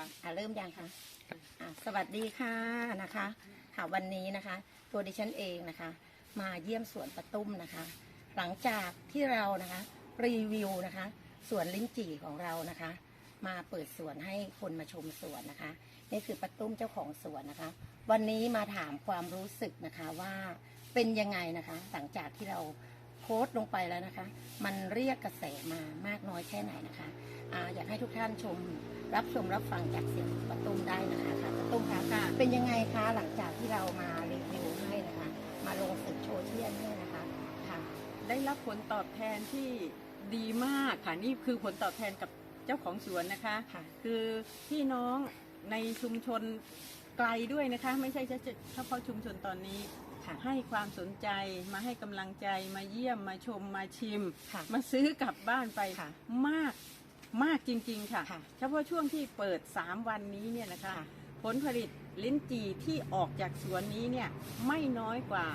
คะอะเริ่มยังคะอะสวัสดีค่ะนะคะค่ะวันนี้นะคะ ตัวดิฉันเองนะคะ มาเยี่ยมสวนปะตุ้มนะคะ หลังจากที่เรานะคะรีวิวนะคะสวนลิ้นจี่ของเรานะคะ มาเปิดสวนให้คนมาชมสวนนะคะ นี่คือปะตุ้มเจ้าของสวนนะคะ วันนี้มาถามความรู้สึกนะคะว่าเป็นยังไงนะคะ หลังจากที่เราโพสต์ลงไปแล้วนะคะ มันเรียกกระแสมามากน้อยแค่ไหนนะคะ อ่าอยากให้ทุกท่านชม รับชมรับฟังจากเสียงปะตุ้มได้นะคะค่ะปะตุ้มคะค่ะ เป็นยังไงคะหลังจากที่เรามารีวิวให้นะคะ มาลงสื่อโซเชียลให้นะคะค่ะ ได้รับผลตอบแทนที่ดีมากค่ะนี่คือผลตอบแทนกับเจ้าของสวนนะคะค่ะ คือพี่น้องในชุมชนไกลด้วยนะคะ ไม่ใช่เฉพาะชุมชนตอนนี้ค่ะ ให้ความสนใจมาให้กำลังใจมาเยี่ยมมาชมมาชิม ค่ะมาซื้อกลับบ้านไปค่ะ มาก มากจริงๆค่ะ ค่ะเฉพาะช่วงที่เปิด 3 วันนี้เนี่ยนะคะ ค่ะ ผลผลิตลิ้นจี่ที่ออกจากสวนนี้เนี่ยไม่น้อยกว่า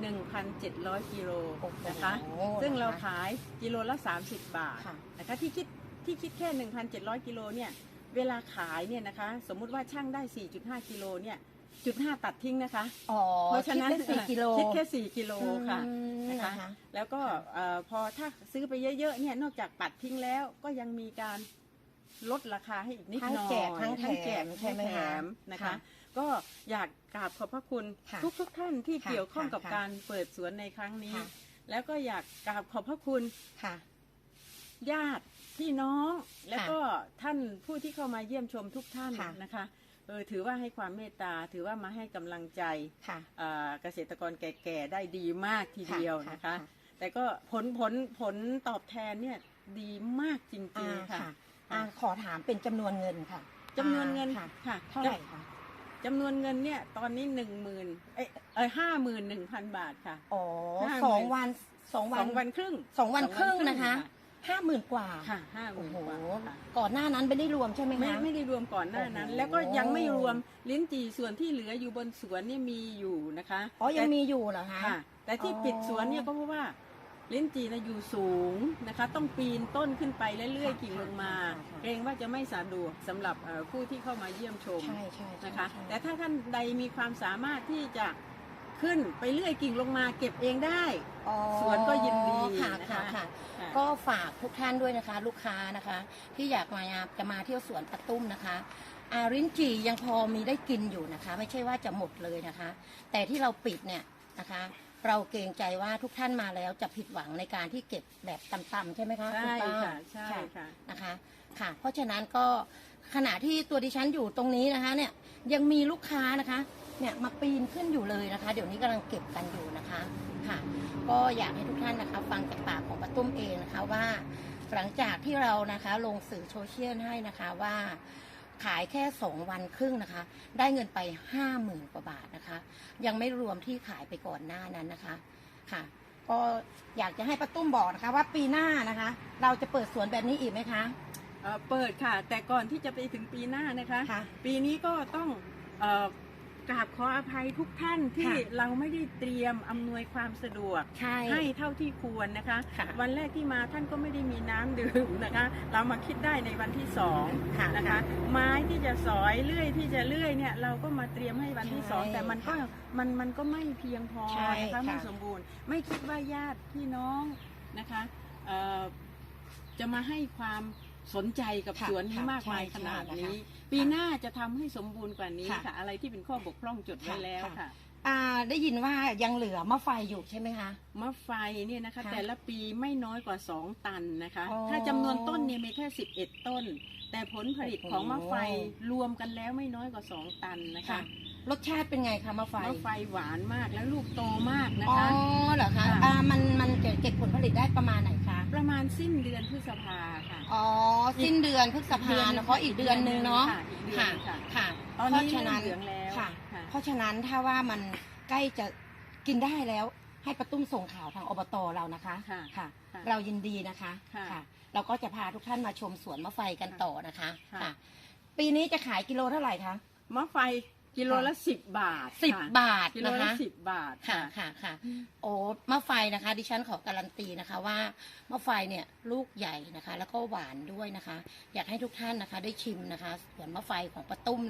1,700 กิโลโอ้โหนะคะนะคะซึ่งเราขายกิโลละ 30 บาท ค่ะ นะคะที่คิดที่คิดแค่ 1,700 กิโลเนี่ย เวลาขายเนี่ยนะคะ สมมุติว่าช่างได้ 4.5 กิโลเนี่ย จุดห้าตัดทิ้งนะคะ อ๋อเพราะฉะนั้นคิดได้สี่กิโล คิดแค่4กิโลค่ะ อืมนะคะ นะคะ แล้วก็เอ่อพอถ้าซื้อไปเยอะๆเนี่ยนอกจากปัดทิ้งแล้วก็ยังมีการลดราคาให้อีกนิดทั้งหน่อยแจกทั้งแถมแจกใช่ไหมทั้งแถคะมนะคะ ค่ะก็อยากกราบขอบพระคุณค่ะทุกทุกๆท่านที่ค่ะเกี่ยวข้องกับค่ะการเปิดสวนในครั้งนี้ ค่ะ แล้วก็อยากกราบขอบพระคุณค่ะ ญาติพี่น้อง แล้วก็ท่านผู้ที่เข้ามาเยี่ยมชมทุกท่านค่ะ นะคะเออถือว่าให้ความเมตตาถือว่ามาให้กำลังใจค่ะเอ่อเกษตรกรแก่ๆได้ดีมากทีเดียวนะคะค่ะแต่ก็ผลผลผลตอบแทนเนี่ยดีมากจริอ่างๆค่ะค่ะอ่าขอถามเป็นจำนวนเงินค่ะจำนวนเงินอ่าค่ะค่ะเท่าไหร่คะจำนวนเงินเนี่ยตอนนี้หนึ่งหมื่นเอ้ยเออห้าหมื่นหนึ่งพันบาทค่ะอ๋อห้าหมื่นสองวันสองสวัอนงวันครึ่งสองวันครึ่งนะคะ ห้าหมื่นกว่าค่ะห้าหโอ้มื่นโหกว่าค่ะก่อนหน้านั้นไม่ได้รวมใช่ไหมไม่คะ ไม่ได้รวมก่อนหน้านั้น โอ้โห แล้วก็ยังไม่รวมลิ้นจี่ส่วนที่เหลืออยู่บนสวนเนี่ยมีอยู่นะคะอ๋อยังแต่มีอยู่เหรอคะ ค่ะ แต่ที่อ๋อ ปิดสวนเนี่ยก็เพราะว่าลิ้นจี่นะอยู่สูงนะคะ ต้องปีนต้นขึ้นไปเรื่อยๆกิ่งลงมา เกรงว่าจะไม่สะดวกสำหรับเอ่อผู้ที่เข้ามาเยี่ยมชม ใช่ใช่ใช่นะคะใช่ แต่ถ้าท่านใดมีความสามารถที่จะ ขึ้นไปเรื่อยกิ่งลงมาเก็บเองได้ อ๋อสวนก็ยินดีค่ะนะคะค่ะค่ะ ค่ะก็ฝากทุกท่านด้วยนะคะ ลูกค้านะคะ ที่อยากมาจะมาเที่ยวสวนปะตุ้มนะคะอารินจียังพอมีได้กินอยู่นะคะ ไม่ใช่ว่าจะหมดเลยนะคะ แต่ที่เราปิดเนี่ยนะคะ เราเกรงใจว่าทุกท่านมาแล้วจะผิดหวังในการที่เก็บแบบต่ำๆใช่ไหมคะใช่ณป้า ค่ะใช่ค่ะ นะคะค่ะ เพราะฉะนั้นก็ขณะที่ตัวดิฉันอยู่ตรงนี้นะคะเนี่ยยังมีลูกค้านะคะ เนี่ยมาปีนขึ้นอยู่เลยนะคะ เดี๋ยวนี้กำลังเก็บกันอยู่นะคะค่ะ ก็อยากให้ทุกท่านนะคะ ฟังจากปากของป้าตุ้มเองนะคะว่า หลังจากที่เรานะคะลงสื่อโซเชียลให้นะคะว่าขายแค่สองวันครึ่งนะคะ ได้เงินไปห้าหมื่นกว่าบาทนะคะ ยังไม่รวมที่ขายไปก่อนหน้านั้นนะคะค่ะ ก็อยากจะให้ป้าตุ้มบอกนะคะ ว่าปีหน้านะคะ เราจะเปิดสวนแบบนี้อีกไหมคะเอ่อเปิดค่ะ แต่ก่อนที่จะไปถึงปีหน้านะคะค่ะปีนี้ก็ต้องเอ่อ กราบขออภัยทุกท่านที่ค่ะเราไม่ได้เตรียมอำนวยความสะดวกใช่ให้เท่าที่ควรนะคะ ค่ะ วันแรกที่มาท่านก็ไม่ได้มีน้ำดื่มนะคะ เรามาคิดได้ในวันที่สองค่ะ นะคะ ไม้ที่จะสอยเลื่อยที่จะเลื่อยเนี่ยเราก็มาเตรียมให้วันที่สองใช่แต่มันก็มันมันก็ไม่เพียงพอใช่นะคะค่ะ ไม่สมบูรณ์ ไม่คิดว่าญาติพี่น้องนะคะเอ่อจะมาให้ความ สนใจกับค่ะสวนนี้ค่ะมากมายใช่ขนาดใช่นี้นะคะปีหน้าจะทำให้สมบูรณ์กว่านี้ค่ะ ค่ะ อะไรที่เป็นข้อบกพร่องจดไว้แล้วค่ะค่ะ อ่าได้ยินว่ายังเหลือมะไฟอยู่ใช่ไหมคะ มะไฟเนี่ยนะคะค่ะแต่ละปีไม่น้อยกว่า 2 ตันนะคะ อ๋อถ้าจำนวนต้นเนี่ยมีแค่ 11 ต้น แต่ผลผลิตของมะไฟโอ้โห รวมกันแล้วไม่น้อยกว่า 2 ตันนะคะค่ะรสชาติเป็นไงคะมะไฟมะไฟหวานมากแล้วลูกโตมากนะอ๋อคะ เหรอคะค่ะ อ่ามันมันจะเก็บผลผลิตได้ประมาณไหนคะ ประมาณสิ้นเดือนพฤษภาค่ะ อ๋อ สิ้นเดือนพฤษภาเนาะเพราะอีกเดือนหนึงเนาะค่ะอีกเดือนหนึ่งค่ะ ค่ะตอนเพนี้ราะฉะนั้นเริ่มเหลืองแล้วค่ะ ค่ะ เพราะฉะนั้นถ้าว่ามันใกล้จะกินได้แล้วให้ประตุ้มส่งข่าวทางอบตเรานะคะค่ะค่ะ ค่ะเรายินดีนะคะค่ะ เราก็จะพาทุกท่านมาชมสวนมะไฟกันต่อนะคะค่ะค่ะปีนี้จะขายกิโลเท่าไหร่คะ มะไฟ กิโลละสิบบาทสิบค่ะบาทกิโลนะละคะ สิบบาทค่ะ ค่ะ ค่ะ โอ้มะไฟนะคะ ดิฉันขอการันตีนะคะว่ามะไฟเนี่ยลูกใหญ่นะคะ แล้วก็หวานด้วยนะคะ อยากให้ทุกท่านนะคะ ได้ชิมนะคะสวนมะไฟของป้าตุ้มนะคะ